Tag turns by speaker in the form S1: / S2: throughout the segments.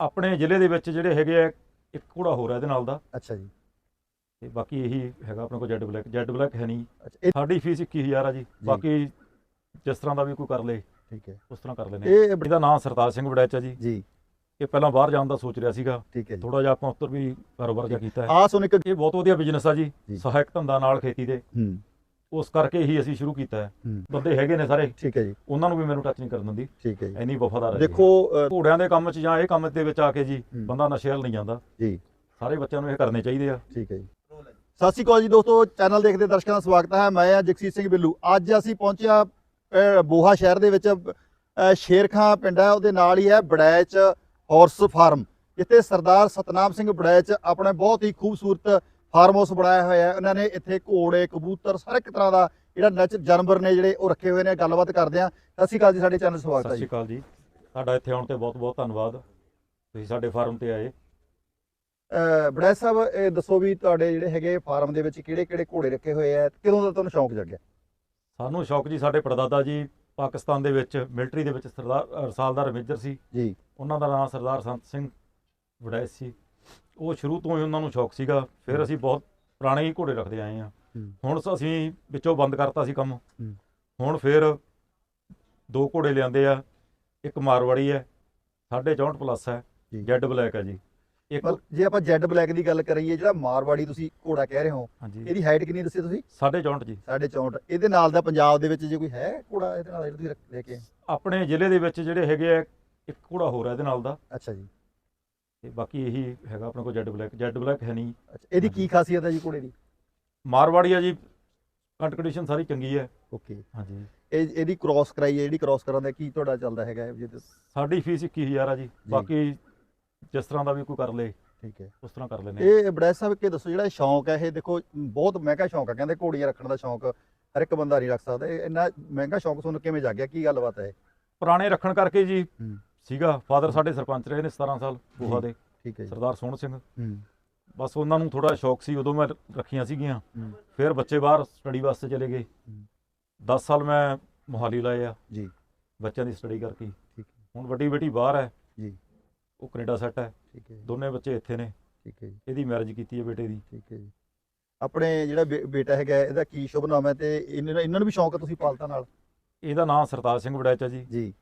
S1: ਆਪਣੇ ਜ਼ਿਲ੍ਹੇ ਦੇ ਵਿੱਚ ਜਿਹੜੇ ਹੈਗੇ ਆ ਇੱਕ ਘੋੜਾ ਹੋਰ ਹੈ ਇਹਦੇ ਨਾਲ ਦਾ।
S2: ਅੱਛਾ ਜੀ।
S1: ਤੇ ਬਾਕੀ ਇਹੀ ਹੈਗਾ ਆਪਣੇ ਕੋਲ ਜੈਡ ਬਲੈਕ। ਜੈਡ ਬਲੈਕ ਹੈ ਨਹੀਂ। ਸਾਡੀ ਫੀਸ 21000 ਆ ਜੀ। ਬਾਕੀ ਜਿਸ ਤਰ੍ਹਾਂ ਦਾ ਵੀ ਕੋਈ ਕਰ ਲੇ
S2: ਠੀਕ ਹੈ।
S1: ਉਸ ਤਰ੍ਹਾਂ ਕਰ ਲੈਨੇ
S2: ਇਹ
S1: ਇਹਦਾ ਨਾਮ ਸਰਤਾਜ ਸਿੰਘ ਵੜੈਚ ਹੈ ਜੀ।
S2: ਜੀ।
S1: ਇਹ ਪਹਿਲਾਂ ਬਾਹਰ ਜਾਣ ਦਾ ਸੋਚ ਰਿਹਾ ਸੀਗਾ।
S2: ਠੀਕ ਹੈ ਜੀ।
S1: ਥੋੜਾ ਜਿਹਾ ਆਪਾਂ ਉੱਤਰ ਵੀ ਕਾਰੋਬਾਰ ਜਿਹਾ ਕੀਤਾ ਹੈ।
S2: ਆ ਸੁਣ ਇੱਕ
S1: ਇਹ ਬਹੁਤ ਵਧੀਆ ਬਿਜ਼ਨਸ ਆ ਜੀ।
S2: ਜੀ।
S1: ਸਹਾਇਕ ਧੰਦਾ ਨਾਲ ਖੇਤੀ ਦੇ।
S2: ਹੂੰ।
S1: ਉਸ ਕਰਕੇ ਹੀ ਅਸੀਂ ਸ਼ੁਰੂ ਕੀਤਾ ਹੈ। ਬੰਦੇ ਹੈਗੇ ਨੇ ਸਾਰੇ।
S2: ਠੀਕ ਹੈ ਜੀ।
S1: ਉਹਨਾਂ ਨੂੰ ਵੀ ਮੈਨੂੰ ਟੱਚ ਨਹੀਂ ਕਰਨ ਦਿੰਦੀ।
S2: ਠੀਕ ਹੈ ਜੀ।
S1: ਐਨੀ ਵਫਾਦਾਰ ਹੈ।
S2: ਦੇਖੋ
S1: ਘੋੜਿਆਂ ਦੇ ਕੰਮ 'ਚ ਜਾਂ ਇਹ ਕੰਮ ਦੇ ਵਿੱਚ ਆ ਕੇ ਜੀ। ਬੰਦਾ ਨਸ਼ੇ ਵੱਲ ਨਹੀਂ ਜਾਂਦਾ।
S2: ਜੀ।
S1: ਸਾਰੇ ਬੱਚਿਆਂ ਨੂੰ ਇਹ ਕਰਨੇ ਚਾਹੀਦੇ ਆ।
S2: ਠੀਕ ਹੈ ਜੀ। ਸਤਿ ਸ਼੍ਰੀ ਅਕਾਲ ਜੀ ਦੋਸਤੋ ਚੈਨਲ ਦੇਖਦੇ ਦਰਸ਼ਕਾਂ ਦਾ ਸਵਾਗਤ ਹੈ। ਮੈਂ ਹਾਂ ਜਗਸੀਰ ਸਿੰਘ ਬਿੱਲੂ। ਅੱਜ ਅਸੀਂ ਪਹੁੰਚਿਆ ਬੋਹਾ ਸ਼ਹਿਰ ਦੇ ਵਿੱਚ ਸ਼ੇਰਖਾਂ ਪਿੰਡ ਹੈ। ਉਹਦੇ ਨਾਲ ਹੀ ਹੈ ਬੜੈਚ ਹਾਰਸ ਫਾਰਮ। ਜਿੱਥੇ ਸਰਦਾਰ ਸਤਨਾਮ ਸਿੰਘ ਬੜੈਚ ਆਪਣੇ ਬਹੁਤ ਹੀ ਖੂਬਸੂਰਤ ਫਾਰਮ ਹਾਊਸ ਬਣਾਇਆ ਹੋਇਆ ਹੈ। ਉਹਨਾਂ ਨੇ ਇੱਥੇ ਘੋੜੇ ਕਬੂਤਰ ਹਰ ਇੱਕ ਤਰ੍ਹਾਂ ਦਾ ਜਿਹੜਾ ਨਚ ਜਾਨਵਰ ਨੇ ਜਿਹੜੇ ਉਹ ਰੱਖੇ ਹੋਏ ਨੇ। ਗੱਲਬਾਤ ਕਰਦੇ ਆ ਸਤਿ ਸ਼੍ਰੀ ਅਕਾਲ ਜੀ ਸਾਡੇ ਚੈਨਲ ਸਵਾਗਤ
S1: ਸਤਿ
S2: ਹੈ
S1: ਸ਼੍ਰੀ
S2: ਜੀ
S1: ਅਕਾਲ ਜੀ। ਤੁਹਾਡਾ ਇੱਥੇ ਆਉਣ ਤੇ ਬਹੁਤ ਬਹੁਤ ਧੰਨਵਾਦ। ਤੁਸੀਂ ਸਾਡੇ ਫਾਰਮ ਤੇ ਆਏ।
S2: ਅ, ਬੜੈਚ ਸਾਹਿਬ ਇਹ ਦੱਸੋ ਵੀ ਤੁਹਾਡੇ ਜਿਹੜੇ ਹੈਗੇ ਫਾਰਮ ਦੇ ਵਿੱਚ ਕਿਹੜੇ ਕਿਹੜੇ ਘੋੜੇ ਰੱਖੇ ਹੋਏ ਆ? ਕਦੋਂ ਦਾ ਤੁਹਾਨੂੰ ਸ਼ੌਂਕ ਜਾਗਿਆ?
S1: ਸਾਨੂੰ ਸ਼ੌਕ ਜੀ ਸਾਡੇ ਪੜਦਾਦਾ ਜੀ ਪਾਕਿਸਤਾਨ ਦੇ ਵਿੱਚ ਮਿਲਟਰੀ ਦੇ ਵਿੱਚ ਸਰਦਾਰ ਰਸਾਲਦਾਰ ਮੇਜਰ ਸੀ।
S2: ਜੀ।
S1: ਉਹਨਾਂ ਦਾ ਨਾਮ ਸਰਦਾਰ ਸੰਤ ਸਿੰਘ ਵੜੈਚ ਸੀ। ਉਹ ਸ਼ੁਰੂ ਤੋਂ ਹੀ ਉਹਨਾਂ ਨੂੰ ਸ਼ੌਕ ਸੀਗਾ ਫਿਰ ਅਸੀਂ ਬਹੁਤ ਪੁਰਾਣੇ ਹੀ ਘੋੜੇ ਰੱਖਦੇ ਆਏ ਆ। ਹੁਣ ਅਸੀਂ ਵਿੱਚੋਂ ਬੰਦ ਕਰਤਾ ਸੀ ਕੰਮ। ਹੁਣ ਫਿਰ ਦੋ ਘੋੜੇ ਲਿਆਂਦੇ ਆ ਇੱਕ ਮਾਰਵਾੜੀ ਹੈ 64 ਪਲੱਸ ਹੈ। ਜੈਡ ਬਲੈਕ ਹੈ ਜੀ। ਇੱਕ
S2: ਜੇ ਆਪਾਂ ਜੈਡ ਬਲੈਕ ਦੀ ਗੱਲ ਕਰੀਏ ਜਿਹੜਾ ਮਾਰਵਾੜੀ ਤੁਸੀਂ ਘੋੜਾ ਕਹਿ ਰਹੇ ਹੋ ਇਹਦੀ ਹਾਈਟ ਕਿੰਨੀ ਦੱਸੀ ਤੁਸੀਂ?
S1: 64 ਜੀ।
S2: 64 ਇਹਦੇ ਨਾਲ ਦਾ ਪੰਜਾਬ ਦੇ ਵਿੱਚ ਜੇ ਕੋਈ ਹੈ ਘੋੜਾ ਇਹਦੇ ਨਾਲ ਤੁਸੀਂ ਲੈ ਕੇ?
S1: ਆਪਣੇ ਜ਼ਿਲ੍ਹੇ ਦੇ ਵਿੱਚ ਜਿਹੜੇ ਹੈਗੇ ਆ ਇੱਕ ਘੋੜਾ ਹੋਰ ਹੈ ਇਹਦੇ ਨਾਲ ਦਾ।
S2: ਅੱਛਾ ਜੀ।
S1: ਤੇ ਬਾਕੀ ਇਹੀ ਹੈਗਾ ਆਪਣੇ ਕੋਲ ਜੈਡ ਬਲੈਕ ਜੈਡ ਬਲੈਕ ਹੈ ਨਹੀਂ।
S2: ਅੱਛਾ ਇਹਦੀ ਕੀ ਖਾਸੀਅਤ ਹੈ ਜੀ ਘੋੜੇ ਦੀ?
S1: ਮਾਰਵਾੜੀ ਹੈ ਜੀ ਕੰਟ ਕੰਡੀਸ਼ਨ ਸਾਰੀ ਚੰਗੀ ਹੈ।
S2: ਓਕੇ।
S1: ਹਾਂਜੀ।
S2: ਇਹ ਇਹਦੀ ਕ੍ਰਾਸ ਕਰਾਈ ਹੈ ਜਿਹੜੀ ਕ੍ਰਾਸ ਕਰਨ ਦਾ ਕੀ ਤੁਹਾਡਾ ਚੱਲਦਾ ਹੈਗਾ ਜੇ
S1: ਸਾਡੀ ਫੀਸ 21000 ਆ ਜੀ। ਬਾਕੀ ਜਿਸ ਤਰ੍ਹਾਂ ਦਾ ਵੀ ਕੋਈ ਕਰ ਲੇ
S2: ਠੀਕ ਹੈ।
S1: ਉਸ ਤਰ੍ਹਾਂ ਕਰ ਲੈਨੇ
S2: ਇਹ ਬੜੈਸ ਸਾਹਿਬ ਕੇ ਦੱਸੋ ਜਿਹੜਾ ਸ਼ੌਂਕ ਹੈ ਇਹ ਦੇਖੋ ਬਹੁਤ ਮਹਿੰਗਾ ਸ਼ੌਂਕ ਹੈ। ਕਹਿੰਦੇ ਘੋੜੀਆਂ ਰੱਖਣ ਦਾ ਸ਼ੌਂਕ ਹਰ ਇੱਕ ਬੰਦਾ ਨਹੀਂ ਰੱਖ ਸਕਦਾ। ਇਹ ਇੰਨਾ ਮਹਿੰਗਾ ਸ਼ੌਂਕ ਤੁਹਾਨੂੰ ਕਿਵੇਂ ਜਾਗਿਆ? ਕੀ ਗੱਲਬਾਤ ਹੈ?
S1: ਪੁਰਾਣੇ ਰੱਖਣ ਕਰਕੇ ਜੀ। ਸੀਗਾ ਫਾਦਰ ਸਾਡੇ ਸਰਪੰਚ ਰਹੇ ਨੇ 17 ਸਾਲ ਗੋਹਾ ਦੇ।
S2: ਠੀਕ ਹੈ ਜੀ।
S1: ਸਰਦਾਰ ਸੋਹਣ ਸਿੰਘ।
S2: ਹੂੰ।
S1: ਬਸ ਉਹਨਾਂ ਨੂੰ ਥੋੜਾ ਸ਼ੌਕ ਸੀ ਉਦੋਂ ਮੈਂ ਰੱਖੀਆਂ ਸੀਗੀਆਂ।
S2: ਹੂੰ।
S1: ਫਿਰ ਬੱਚੇ ਬਾਹਰ ਸਟੱਡੀ ਵਾਸਤੇ ਚਲੇ ਗਏ।
S2: ਹੂੰ।
S1: 10 ਸਾਲ ਮੈਂ ਮੋਹਾਲੀ ਲਾਏ ਆ।
S2: ਜੀ।
S1: ਬੱਚਿਆਂ ਦੀ ਸਟੱਡੀ ਕਰਕੇ।
S2: ਠੀਕ ਹੈ।
S1: ਹੁਣ ਵੱਡੀ ਬੇਟੀ ਬਾਹਰ ਹੈ।
S2: ਜੀ।
S1: ਉਹ ਕੈਨੇਡਾ ਸੈੱਟ ਹੈ।
S2: ਠੀਕ ਹੈ ਜੀ,
S1: ਦੋਨੇ ਬੱਚੇ ਇੱਥੇ ਨੇ।
S2: ਠੀਕ ਹੈ ਜੀ।
S1: ਇਹਦੀ ਮੈਰਿਜ ਕੀਤੀ ਹੈ ਬੇਟੇ ਦੀ।
S2: ਠੀਕ ਹੈ ਜੀ। ਆਪਣੇ ਜਿਹੜਾ ਬੇ- ਬੇਟਾ ਹੈਗਾ ਹੈ, ਇਹਦਾ ਕੀ ਸ਼ੁਭ ਨਾਮ ਹੈ ਤੇ ਇਹਨਾਂ ਨੂੰ- ਇਹਨਾਂ ਨੂੰ ਵੀ ਸ਼ੌਂਕ ਹੈ ਤੁਸੀਂ ਪਾਲਤਾ ਨਾਲ?
S1: ਇਹਦਾ ਨਾਮ ਸਰਤਾਜ ਸਿੰਘ ਵੜੈਚ ਹੈ ਜੀ।
S2: ਜੀ।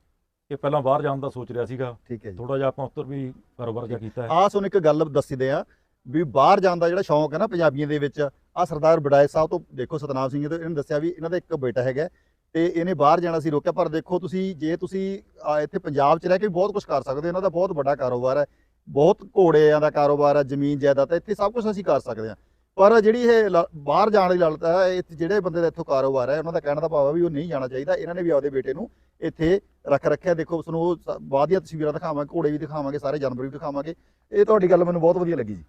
S1: ਇਹ ਪਹਿਲਾਂ ਬਾਹਰ ਜਾਣ ਦਾ ਸੋਚ ਰਿਹਾ ਸੀਗਾ।
S2: ਠੀਕ ਹੈ ਜੀ।
S1: ਥੋੜਾ ਜਿਹਾ ਆਪਾਂ ਉੱਤਰ ਵੀ ਕਾਰੋਬਾਰ ਜਿਹਾ ਕੀਤਾ ਹੈ।
S2: ਆਹ ਤੁਹਾਨੂੰ ਇੱਕ ਗੱਲ ਦੱਸਦੇ ਆ ਵੀ ਬਾਹਰ ਜਾਣ ਦਾ ਜਿਹੜਾ ਸ਼ੌਂਕ ਹੈ ਨਾ ਪੰਜਾਬੀਆਂ ਦੇ ਵਿੱਚ ਆ ਸਰਦਾਰ ਬੜਾਏ ਸਾਹਿਬ ਤੋਂ ਦੇਖੋ ਸਤਨਾਮ ਸਿੰਘ ਜੀ ਤੋਂ ਇਹਨਾਂ ਨੇ ਦੱਸਿਆ ਵੀ ਇਹਨਾਂ ਦਾ ਇੱਕ ਬੇਟਾ ਹੈਗਾ ਤੇ ਇਹਨੇ ਬਾਹਰ ਜਾਣਾ ਸੀ ਰੋਕਿਆ ਪਰ ਦੇਖੋ ਤੁਸੀਂ ਜੇ ਤੁਸੀਂ ਇੱਥੇ ਪੰਜਾਬ 'ਚ ਰਹਿ ਕੇ ਵੀ ਬਹੁਤ ਕੁਝ ਕਰ ਸਕਦੇ ਇਹਨਾਂ ਦਾ ਬਹੁਤ ਵੱਡਾ ਕਾਰੋਬਾਰ ਹੈ ਬਹੁਤ ਘੋੜਿਆਂ ਦਾ ਕਾਰੋਬਾਰ ਹੈ ਜ਼ਮੀਨ ਜਾਇਦਾਦ ਹੈ ਇੱਥੇ ਸਭ ਕੁਝ ਅਸੀਂ ਕਰ ਸਕਦੇ ਹਾਂ। ਪਰ ਜਿਹੜੀ ਇਹ ਬਾਹਰ ਜਾਣ ਦੀ ਲਾਲਤ ਹੈ ਇਹ ਜਿਹੜੇ ਬੰਦੇ ਦਾ ਇੱਥੋਂ ਕਾਰੋਬਾਰ ਹੈ ਉਹਨਾਂ ਦਾ ਕਹਿਣ ਦਾ ਭਾਵ ਹੈ ਵੀ ਉਹ ਨਹੀਂ ਜਾਣਾ ਚਾਹੀਦਾ ਇਹਨਾਂ ਨੇ ਵੀ ਆਪਦੇ ਬੇਟੇ ਨੂੰ ਇੱਥੇ ਰੱਖ ਰੱਖਿਆ ਦੇਖੋ ਤੁਹਾਨੂੰ ਉਹ ਬਾਅਦ ਦੀਆਂ ਤਸਵੀਰਾਂ ਦਿਖਾਵਾਂਗੇ ਘੋੜੇ ਵੀ ਦਿਖਾਵਾਂਗੇ ਸਾਰੇ ਜਾਨਵਰ ਵੀ ਦਿਖਾਵਾਂਗੇ। ਇਹ ਤੁਹਾਡੀ ਗੱਲ ਮੈਨੂੰ ਬਹੁਤ ਵਧੀਆ ਲੱਗੀ ਜੀ।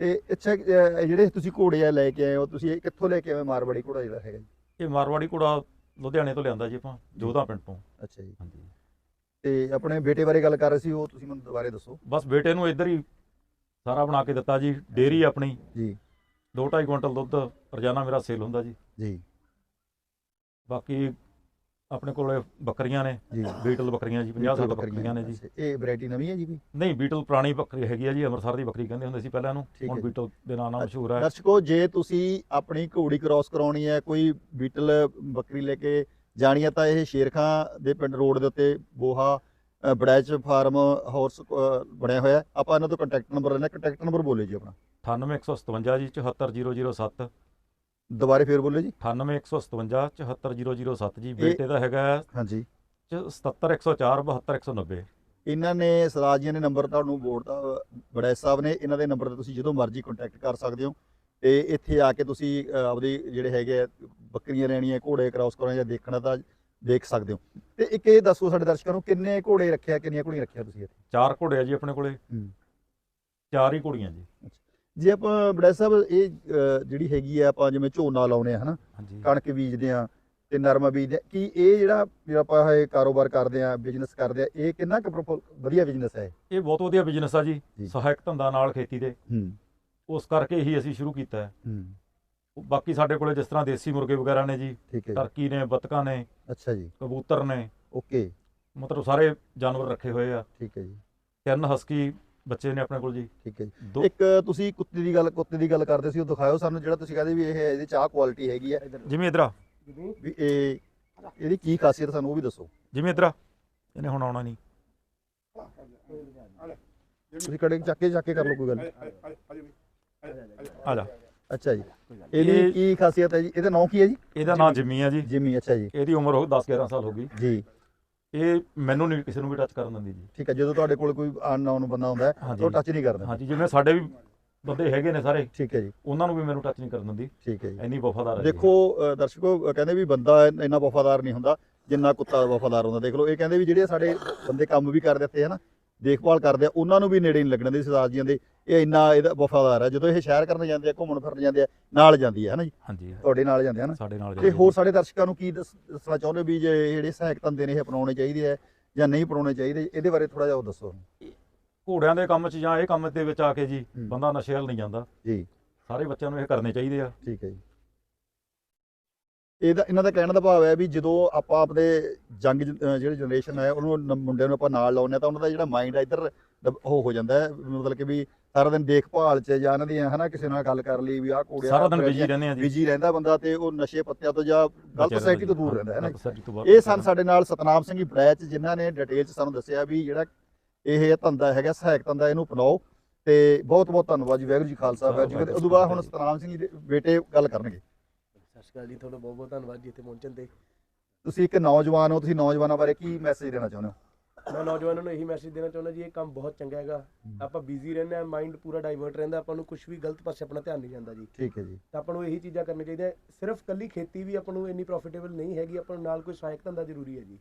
S2: ਤੇ ਅੱਛਾ ਜਿਹੜੇ ਤੁਸੀਂ ਘੋੜੇ ਆ ਲੈ ਕੇ ਆਏ ਹੋ ਤੁਸੀਂ ਇਹ ਕਿੱਥੋਂ ਲੈ ਕੇ ਆਏ ਮਾਰਵਾੜੀ ਘੋੜਾ ਜਿਹੜਾ ਹੈਗਾ ਜੀ?
S1: ਇਹ ਮਾਰਵਾੜੀ ਘੋੜਾ ਲੁਧਿਆਣੇ ਤੋਂ ਲਿਆਂਦਾ ਜੀ ਆਪਾਂ ਜੋਧਾ ਪਿੰਡ ਤੋਂ।
S2: ਅੱਛਾ ਜੀ।
S1: ਹਾਂਜੀ।
S2: ਤੇ ਆਪਣੇ ਬੇਟੇ ਬਾਰੇ ਗੱਲ ਕਰ ਰਹੇ ਸੀ ਉਹ ਤੁਸੀਂ ਮੈਨੂੰ ਦੁਬਾਰੇ ਦੱਸੋ।
S1: ਬਸ ਬੇਟੇ ਨੂੰ ਇੱਧਰ ਹੀ ਸਾਰਾ ਬਣਾ ਕੇ ਦਿੱਤਾ ਜੀ ਡੇਰੀ ਆਪਣੀ।
S2: ਜੀ।
S1: 2.5 ਕੁਇੰਟਲ ਦੁੱਧ ਰੋਜ਼ਾਨਾ ਮੇਰਾ ਸੇਲ ਹੁੰਦਾ ਜੀ।
S2: ਜੀ।
S1: ਬਾਕੀ ਆਪਣੇ ਕੋਲੇ ਬੱਕਰੀਆਂ ਨੇ।
S2: ਜੀ।
S1: ਬੀਟਲ ਬੱਕਰੀਆਂ ਜੀ 50 60 ਬੱਕਰੀਆਂ ਨੇ ਜੀ।
S2: ਇਹ ਵੈਰਾਈਟੀ ਨਵੀਂ ਹੈ ਜੀ ਕੋਈ
S1: ਨਹੀਂ ਬੀਟਲ ਪੁਰਾਣੀ ਬੱਕਰੀ ਹੈਗੀ ਆ ਜੀ ਅੰਮ੍ਰਿਤਸਰ ਦੀ ਬੱਕਰੀ ਕਹਿੰਦੇ ਹੁੰਦੇ ਸੀ ਪਹਿਲਾਂ
S2: ਠੀਕ
S1: ਹੁਣ। ਬੀਟਲ ਦੇ ਨਾਂ ਨਾਲ ਮਸ਼ਹੂਰ ਹੈ।
S2: ਦਰਸ਼ਕੋ ਜੇ ਤੁਸੀਂ ਆਪਣੀ ਘੋੜੀ ਕ੍ਰਾਸ ਕਰਾਉਣੀ ਹੈ ਕੋਈ ਬੀਟਲ ਬੱਕਰੀ ਲੈ ਕੇ ਜਾਣੀ ਹੈ ਤਾਂ ਇਹ ਸ਼ੇਰਖਾਂ ਦੇ ਪਿੰਡ ਰੋਡ ਦੇ ਉੱਤੇ ਬੋਹਾ ਬੜੈਚ ਫਾਰਮ ਹਾਊਸ ਬਣਿਆ ਹੋਇਆ। ਆਪਾਂ ਇਹਨਾਂ ਤੋਂ ਕੰਟੈਕਟ ਨੰਬਰ ਲੈਣਾ ਕੰਟੈਕਟ ਨੰਬਰ ਬੋਲੇ ਜੀ ਆਪਣਾ।
S1: 98157 ਜੀ 74007
S2: ਦੁਬਾਰੇ ਫੇਰ ਬੋਲੇ ਜੀ?
S1: 98157 74007 ਜੀ ਬੇਟੇ ਦਾ ਹੈਗਾ
S2: ਹਾਂਜੀ।
S1: 77104 72190
S2: ਇਹਨਾਂ ਨੇ ਸਰਾਜੀਆਂ ਨੇ ਨੰਬਰ ਤੁਹਾਨੂੰ ਬੋਰਡ ਦਾ ਬੜੈਚ ਸਾਹਿਬ ਨੇ ਇਹਨਾਂ ਦੇ ਨੰਬਰ ਤੇ ਤੁਸੀਂ ਜਦੋਂ ਮਰਜ਼ੀ ਕੰਟੈਕਟ ਕਰ ਸਕਦੇ ਹੋ ਤੇ ਇੱਥੇ ਆ ਕੇ ਤੁਸੀਂ ਆਪਦੇ ਜਿਹੜੇ ਹੈਗੇ ਆ, ਬੱਕਰੀਆਂ ਲੈਣੀਆਂ ਘੋੜੇ ਕ੍ਰਾਸ ਕਰਾਉਣੇ ਜਾਂ ਦੇਖਣਾ ਤਾਂ ਦੇਖ ਸਕਦੇ ਹੋ। ਤੇ ਇੱਕ ਇਹ ਦੱਸੋ ਸਾਡੇ ਦਰਸ਼ਕਾਂ ਨੂੰ ਕਿੰਨੇ ਘੋੜੇ ਰੱਖਿਆ ਕਿੰਨੀਆਂ ਘੋੜੀਆਂ ਰੱਖਿਆ ਤੁਸੀਂ ਇੱਥੇ?
S1: ਚਾਰ ਘੋੜੇ ਆ ਜੀ ਆਪਣੇ ਕੋਲੇ। ਚਾਰ ਹੀ ਘੋੜੀਆਂ ਜੀ।
S2: ਜੇ ਆਪਾਂ ਬੜੈਚ ਸਾਹਿਬ ਇਹ ਜਿਹੜੀ ਹੈਗੀ ਆ ਆਪਾਂ ਜਿਵੇਂ ਝੋਨਾ ਲਾਉਨੇ ਆ ਹਨਾ? ਕਣਕ ਬੀਜਦੇ ਆ ਤੇ ਨਰਮਾ ਬੀਜਦੇ ਆ ਕੀ ਇਹ ਜਿਹੜਾ ਜਿਹੜਾ ਆਪਾਂ ਇਹ ਕਾਰੋਬਾਰ ਕਰਦੇ ਆ ਬਿਜ਼ਨਸ ਕਰਦੇ ਆ ਇਹ ਕਿੰਨਾ ਕੁ ਵਧੀਆ ਬਿਜ਼ਨਸ ਹੈ
S1: ਇਹ? ਬਹੁਤ ਵਧੀਆ ਬਿਜ਼ਨਸ ਆ ਜੀ। ਸਹਾਇਕ ਧੰਦਾ ਨਾਲ ਖੇਤੀ ਦੇ।
S2: ਹੂੰ।
S1: ਉਸ ਕਰਕੇ ਹੀ ਅਸੀਂ ਸ਼ੁਰੂ ਕੀਤਾ ਹੈ।
S2: ਹੂੰ।
S1: ਬਾਕੀ ਸਾਡੇ ਕੋਲੇ ਜਿਸ ਤਰ੍ਹਾਂ ਦੇਸੀ ਮੁਰਗੇ ਵਗੈਰਾ ਨੇ ਜੀ ਟਰਕੀ ਨੇ ਬਤਕਾਂ ਨੇ
S2: ਅੱਛਾ ਜੀ।
S1: ਕਬੂਤਰ ਨੇ
S2: ਓਕੇ।
S1: ਮਤਲਬ ਸਾਰੇ ਜਾਨਵਰ ਰੱਖੇ ਹੋਏ ਆ।
S2: ਠੀਕ ਹੈ ਜੀ।
S1: ਤਿੰਨ ਹਸਕੀ ਬੱਚੇ ਨੇ ਆਪਣੇ ਕੋਲ ਜੀ।
S2: ਠੀਕ ਹੈ ਜੀ। ਇੱਕ ਤੁਸੀਂ ਕੁੱਤੇ ਦੀ ਗੱਲ ਕੁੱਤੇ ਦੀ ਗੱਲ ਕਰਦੇ ਸੀ ਉਹ ਦਿਖਾਓ ਸਾਨੂੰ ਜਿਹੜਾ ਤੁਸੀਂ ਕਹਿੰਦੇ ਵੀ ਇਹ ਇਹਦੇ ਚ ਆਹ ਕੁਆਲਿਟੀ ਹੈਗੀ ਹੈ।
S1: ਜਿਵੇਂ ਇਧਰ
S2: ਵੀ ਇਹ ਇਹਦੀ ਕੀ ਖਾਸੀਅਤ ਸਾਨੂੰ ਉਹ ਵੀ ਦੱਸੋ।
S1: ਜਿਵੇਂ ਇਧਰ ਇਹਨੇ ਹੁਣ ਆਉਣਾ ਨਹੀਂ।
S2: ਤੁਸੀਂ ਕੜੇ ਚੱਕ ਕੇ ਚੱਕ ਕੇ ਕਰ ਲਓ ਕੋਈ ਗੱਲ।
S1: ਆ ਜਾ।
S2: ਅੱਛਾ ਜੀ। ਇਹਦੀ
S1: ਇਹ-
S2: ਕੀ ਖਾਸੀਅਤ ਹੈ ਜੀ? ਇਹਦਾ ਨਾਮ ਕੀ ਹੈ ਜੀ?
S1: ਇਹਦਾ ਨਾਮ ਜਿਮੀ ਆ ਜੀ।
S2: ਜਿਮੀ ਅੱਛਾ ਜੀ।
S1: ਇਹਦੀ ਉਮਰ ਹੋ 10 11 ਸਾਲ ਹੋ ਗਈ।
S2: ਜੀ।
S1: ਇਹ ਮੈਨੂੰ ਨਹੀਂ ਕਿਸੇ ਨੂੰ ਵੀ ਟੱਚ ਕਰਨ ਦਿੰਦੀ ਜੀ।
S2: ਠੀਕ ਹੈ ਜਦੋਂ ਤੁਹਾਡੇ ਕੋਲ ਕੋਈ ਅਨਨੋਨ ਬੰਦਾ ਹੁੰਦਾ ਹੈ
S1: ਹਾਂਜੀ।
S2: ਉਹ ਟੱਚ ਨਹੀਂ ਕਰਦਾ।
S1: ਹਾਂਜੀ ਜਿਵੇਂ ਸਾਡੇ ਵੀ ਬੰਦੇ ਹੈਗੇ ਨੇ ਸਾਰੇ
S2: ਠੀਕ ਹੈ ਜੀ।
S1: ਉਹਨਾਂ ਨੂੰ ਵੀ ਮੈਨੂੰ ਟੱਚ ਨਹੀਂ ਕਰਨ ਦਿੰਦੀ।
S2: ਠੀਕ ਹੈ ਜੀ।
S1: ਇੰਨੀ ਵਫਾਦਾਰ ਹੈ ਜੀ।
S2: ਦੇਖੋ ਅ, ਦਰਸ਼ਕੋ ਅ, ਕਹਿੰਦੇ ਵੀ ਬੰਦਾ ਇਨ- ਇੰਨਾ ਵਫਾਦਾਰ ਨਹੀਂ ਹੁੰਦਾ ਜਿੰਨਾ ਕੁੱਤਾ ਵਫਾਦਾਰ ਹੁੰਦਾ। ਦੇਖ ਲਓ ਇਹ ਕਹਿੰਦੇ ਵੀ ਜਿਹੜੇ ਸਾਡੇ ਬੰਦੇ ਕੰਮ ਵੀ ਕਰਦੇ ਇੱਥੇ ਹਨਾ ਦੇਖਭਾਲ ਕਰਦੇ ਆ ਉਹਨਾਂ ਨੂੰ ਵੀ ਨੇੜੇ ਨਹੀਂ ਲੱਗਣ ਦੇ ਸਰਦਾਰ ਜੀਆਂ ਦੇ। ਇਹ ਇੰਨਾ ਇਹਦਾ ਵਫਾਦਾਰ ਹੈ ਜਦੋਂ ਇਹ ਸ਼ਹਿਰ ਕਰਨ ਜਾਂਦੇ ਆ ਘੁੰਮਣ ਫਿਰਨ ਜਾਂਦੇ ਆ ਨਾਲ ਜਾਂਦੀ ਹੈ ਹਨਾ ਜੀ?
S1: ਹਾਂਜੀ
S2: ਤੁਹਾਡੇ ਨਾਲ ਜਾਂਦੇ ਆ ਹਨਾ?
S1: ਸਾਡੇ ਨਾਲ
S2: ਤੇ ਹੋਰ ਸਾਡੇ ਦਰਸ਼ਕਾਂ ਨੂੰ ਕੀ ਦੱਸ- ਦੱਸਣਾ ਚਾਹੁੰਦੇ ਵੀ ਜਿਹੜੇ ਸਹਾਇਕ ਧੰਦੇ ਨੇ ਇਹ ਅਪਣਾਉਣੇ ਚਾਹੀਦੇ ਆ ਜਾਂ ਨਹੀਂ ਅਪਣਾਉਣੇ ਚਾਹੀਦੇ? ਇਹਦੇ ਬਾਰੇ ਥੋੜਾ ਜਿਹਾ ਦੱਸੋ
S1: ਘੋੜਿਆਂ ਦੇ ਕੰਮ 'ਚ ਜਾਂ ਇਹ ਕੰਮ ਦੇ ਵਿੱਚ ਆ ਕੇ ਜੀ। ਬੰਦਾ ਨਸ਼ੇ ਵੱਲ ਨਹੀਂ ਜਾਂਦਾ।
S2: ਜੀ।
S1: ਸਾਰੇ ਬੱਚਿਆਂ ਨੂੰ ਇਹ ਕਰਨੇ ਚਾਹੀਦੇ ਆ।
S2: ਠੀਕ ਹੈ ਜੀ। ਇਹਦਾ ਇਹਨਾਂ ਦਾ ਕਹਿਣ ਦਾ ਭਾਵ ਹੈ ਵੀ ਜਦੋਂ ਆਪਾਂ ਆਪਣੇ ਜੰਗ ਜਿਹੜੀ ਜਨਰੇਸ਼ਨ ਹੈ ਉਹਨੂੰ ਮੁੰਡਿਆਂ ਨੂੰ ਆਪਾਂ ਨਾਲ ਲਾਉਂਦੇ ਹਾਂ ਤਾਂ ਉਹਨਾਂ ਦਾ ਜਿਹੜਾ ਮਾਈਂਡ ਹੈ ਇੱਧਰ ਉਹ ਹੋ ਜਾਂਦਾ ਹੈ ਮਤਲਬ ਕਿ ਵੀ ਸਾਰਾ ਦਿਨ ਦੇਖਭਾਲ 'ਚ ਜਾਂ ਇਹਨਾਂ ਦੀਆਂ ਹਨਾ ਕਿਸੇ ਨਾਲ ਗੱਲ ਕਰ ਲਈ ਵੀ ਆਹ ਕੋੜਿਆ
S1: ਸਾਰਾ ਦਿਨ ਬਿਜ਼ੀ ਰਹਿੰਦੇ ਆ ਜੀ।
S2: ਬਿਜ਼ੀ ਰਹਿੰਦਾ ਬੰਦਾ ਤੇ ਉਹ ਨਸ਼ੇ ਪੱਤਿਆਂ ਤੋਂ ਜਾਂ ਗਲਤ
S1: ਦਾ
S2: ਸੋਸਾਇਟੀ ਤੋਂ। ਦੂਰ ਰਹਿੰਦਾ ਹੈ ਨਾ ਇਹ ਸਨ ਸਾਡੇ ਨਾਲ ਸਤਨਾਮ ਸਿੰਘ ਬੜੈਚ ਜਿਨ੍ਹਾਂ ਨੇ ਡਿਟੇਲ 'ਚ ਸਾਨੂੰ ਦੱਸਿਆ ਵੀ ਜਿਹੜਾ ਇਹ ਧੰਦਾ ਹੈਗਾ ਸਹਾਇਕ ਧੰਦਾ ਇਹਨੂੰ ਅਪਣਾਓ ਤੇ ਬਹੁਤ ਬਹੁਤ ਧੰਨਵਾਦ ਜੀ ਵਾਹਿਗੁਰੂ ਜੀ ਖਾਲਸਾ ਵਾਹਿਗੁਰੂ ਜੀ। ਉਦੋਂ ਬਾਅਦ ਹੁਣ ਸਤਨਾਮ ਸਿੰਘ ਜੀ ਦੇ ਬੇਟੇ ਗੱਲ ਕਰਨਗੇ।
S3: ਸਤਿ ਸ਼੍ਰੀ ਅਕਾਲ ਜੀ ਤੁਹਾਡਾ ਬਹੁਤ ਬਹੁਤ ਧੰਨਵਾਦ ਜੀ ਇੱਥੇ ਪਹੁੰਚਣ ਤੇ।
S2: ਤੁਸੀਂ ਇੱਕ ਨੌਜਵਾਨ ਹੋ ਤੁਸੀਂ ਨੌਜਵਾਨਾਂ ਬਾਰੇ ਕੀ ਮੈਸੇਜ ਦੇਣਾ ਚਾਹੁੰਦੇ ਹੋ?
S3: ਮੈਂ ਨੌਜਵਾਨਾਂ ਨੂੰ ਇਹੀ ਮੈਸੇਜ ਦੇਣਾ ਚਾਹੁੰਦਾ ਜੀ ਇਹ ਕੰਮ ਬਹੁਤ ਚੰਗਾ ਹੈਗਾ। ਆਪਾਂ ਬਿਜ਼ੀ ਰਹਿੰਦੇ ਆ ਮਾਈਂਡ ਪੂਰਾ ਡਾਈਵਰਟ ਰਹਿੰਦਾ ਆਪਾਂ ਨੂੰ ਕੁਝ ਵੀ ਗਲਤ ਪਾਸੇ ਆਪਣਾ ਧਿਆਨ ਨਹੀਂ ਜਾਂਦਾ ਜੀ।
S2: ਠੀਕ ਹੈ ਜੀ।
S3: ਤਾਂ ਆਪਾਂ ਨੂੰ ਇਹੀ ਚੀਜ਼ਾਂ ਕਰਨੀਆਂ ਚਾਹੀਦੀਆਂ ਸਿਰਫ ਕੱਲੀ ਖੇਤੀ ਵੀ ਆਪਾਂ ਨੂੰ ਇੰਨੀ ਪ੍ਰੋਫਿਟੇਬਲ ਨਹੀਂ ਹੈਗੀ ਆਪਾਂ ਨੂੰ ਨਾਲ ਕੋਈ ਸਹਾਇਕ ਧੰਦਾ ਜ਼ਰੂਰੀ ਹੈ ਜੀ।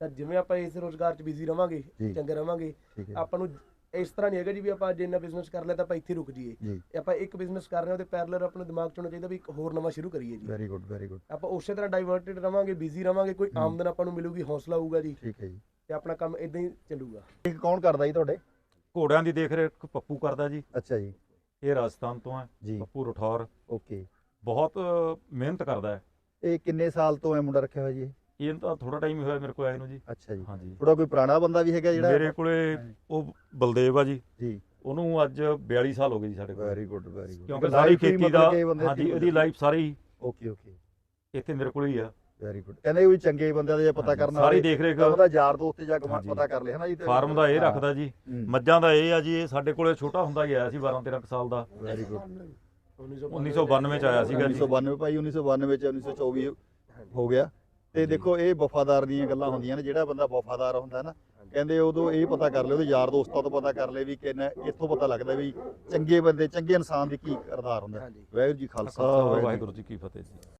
S3: ਤਾਂ ਜਿਵੇਂ ਆਪਾਂ ਇਸ ਰੋਜ਼ਗਾਰ 'ਚ ਬਿਜ਼ੀ ਰਵਾਂਗੇ। ਚੰਗੇ ਰਵਾਂਗੇ ਆਪਾਂ ਨੂੰ ਇਸ ਤਰ੍ਹਾਂ ਨਹੀਂ ਹੈਗਾ ਜੀ ਵੀ ਆਪਾਂ ਅੱਜ ਇੰਨਾ ਬਿਜ਼ਨਸ ਕਰ ਲਿਆ ਤਾਂ ਆਪਾਂ ਇੱਥੇ ਰੁਕ ਜਾਈਏ। ਆਪਾਂ ਇੱਕ ਬਿਜ਼ਨਸ ਕਰ ਰਹੇ ਹਾਂ ਉਹਦੇ ਪੈਰਲਰ ਆਪਣੇ ਦਿਮਾਗ 'ਚ ਹੋਣਾ ਚਾਹੀਦਾ ਵੀ ਇੱਕ ਹੋਰ ਨਵਾਂ ਸ਼ੁਰੂ ਕਰੀਏ ਜੀ।
S2: ਵੈਰੀ ਗੁੱਡ ਵੈਰੀ ਗੁੱਡ
S3: ਆਪਾਂ ਉਸੇ ਤਰ੍ਹਾਂ ਡਾਈਵਰਟਡ ਰਵਾਂਗੇ ਬਿਜ਼ੀ ਰਵਾਂਗੇ ਕੋਈ। ਆਮਦਨ ਆਪਾਂ ਨੂੰ ਮਿਲੂਗੀ ਹੌਸਲਾ ਹੋਊਗਾ ਜੀ।
S2: ਠੀਕ ਹੈ ਜੀ।
S3: ਤੇ ਆਪਣਾ ਕੰਮ ਇਦਾਂ ਹੀ ਚੱਲੂਗਾ।
S2: ਇੱਕ ਕੌਣ ਕਰਦਾ ਜੀ ਤੁਹਾਡੇ?
S1: ਘੋੜਿਆਂ ਦੀ ਦੇਖ ਰੇਖ ਪੱਪੂ ਕਰਦਾ ਜੀ।
S2: ਅੱਛਾ ਜੀ।
S1: ਇਹ ਰਾਜਸਥਾਨ ਤੋਂ ਹੈ
S2: ਜੀ।
S1: ਪੱਪੂ ਰਠੌਰ।
S2: ਓਕੇ।
S1: ਬਹੁਤ ਮਿਹਨਤ ਕਰਦਾ ਹੈ।
S2: ਇਹ ਕਿੰਨੇ ਸਾਲ ਤੋਂ ਇਹ ਮੁੰਡਾ ਰੱਖਿਆ ਹੋਇਆ ਜੀ? ਇਹ?
S1: ਇਹ ਤਾਂ ਥੋੜਾ ਟਾਈਮ ਹੀ ਹੋਇਆ ਮੇਰੇ ਕੋਲ ਆਏ ਨੂੰ ਜੀ।
S2: ਅੱਛਾ ਜੀ।
S1: ਹਾਂਜੀ।
S2: ਥੋੜਾ ਕੋਈ ਪੁਰਾਣਾ ਬੰਦਾ ਵੀ ਹੈਗਾ ਜਿਹੜਾ?
S1: ਮੇਰੇ ਕੋਲੇ ਉਹ ਬਲਦੇਵ ਆ ਜੀ।
S2: ਜੀ।
S1: ਉਹਨੂੰ ਅੱਜ 42 ਸਾਲ ਹੋ ਗਏ ਜੀ ਸਾਡੇ ਕੋਲ।
S2: ਵੈਰੀ ਗੁੱਡ ਵੈਰੀ ਗੁੱਡ
S1: ਕਿਉਂਕਿ ਸਾਰੀ ਖੇਤੀ ਦਾ ਹਾਂਜੀ ਉਹਦੀ ਲਾਈਫ ਸਾਰੀ
S2: ਓਕੇ ਓਕੇ।
S1: ਇੱਥੇ ਮੇਰੇ ਕੋਲ ਹੀ ਆ।
S2: ਵੈਰੀ ਗੁੱਡ ਕਹਿੰਦੇ ਵੀ ਚੰਗੇ ਬੰਦਿਆਂ ਦਾ ਜੇ ਪਤਾ ਕਰਨਾ
S1: ਸਾਰੀ ਦੇਖ ਰੇਖ
S2: ਉਹਦਾ ਯਾਰ ਦੋਸਤ ਜਾ
S1: ਹਾਂਜੀ।
S2: ਪਤਾ ਕਰ ਲਿਆ ਹਨਾ ਜੀ
S1: ਫਾਰਮ ਦਾ ਇਹ ਰੱਖਦਾ ਜੀ। ਮੱਝਾਂ ਦਾ ਇਹ ਆ ਜੀ ਇਹ ਸਾਡੇ ਕੋਲੇ ਛੋਟਾ ਹੁੰਦਾ ਹੀ ਆਇਆ ਸੀ 12 13 ਸਾਲ ਦਾ।
S2: ਵੈਰੀ ਗੁੱਡ
S1: 1992 ਚ ਆਇਆ ਸੀਗਾ ਜੀ।
S2: 1992 ਭਾਈ 1992 ਚ 1924 ਹੋ ਗਿਆ। ਤੇ ਦੇਖੋ ਇਹ ਵਫਾਦਾਰ ਦੀਆਂ ਗੱਲਾਂ ਹੁੰਦੀਆਂ ਨੇ ਜਿਹੜਾ ਬੰਦਾ ਵਫਾਦਾਰ ਹੁੰਦਾ ਨਾ ਕਹਿੰਦੇ ਉਦੋਂ ਇਹ ਪਤਾ ਕਰ ਲਿਓ ਉਹਦੇ ਯਾਰ ਦੋਸਤਾਂ ਤੋਂ ਪਤਾ ਕਰ ਲੈ ਵੀ ਕਿੰਨਾ ਇੱਥੋਂ ਪਤਾ ਲੱਗਦਾ ਵੀ ਚੰਗੇ ਬੰਦੇ ਚੰਗੇ ਇਨਸਾਨ ਦੀ ਕੀ ਕਿਰਦਾਰ ਹੁੰਦਾ। ਵਾਹਿਗੁਰੂ ਜੀ ਖਾਲਸਾ
S1: ਵਾਹਿਗੁਰੂ ਜੀ ਕੀ ਫਤਿਹ ਜੀ।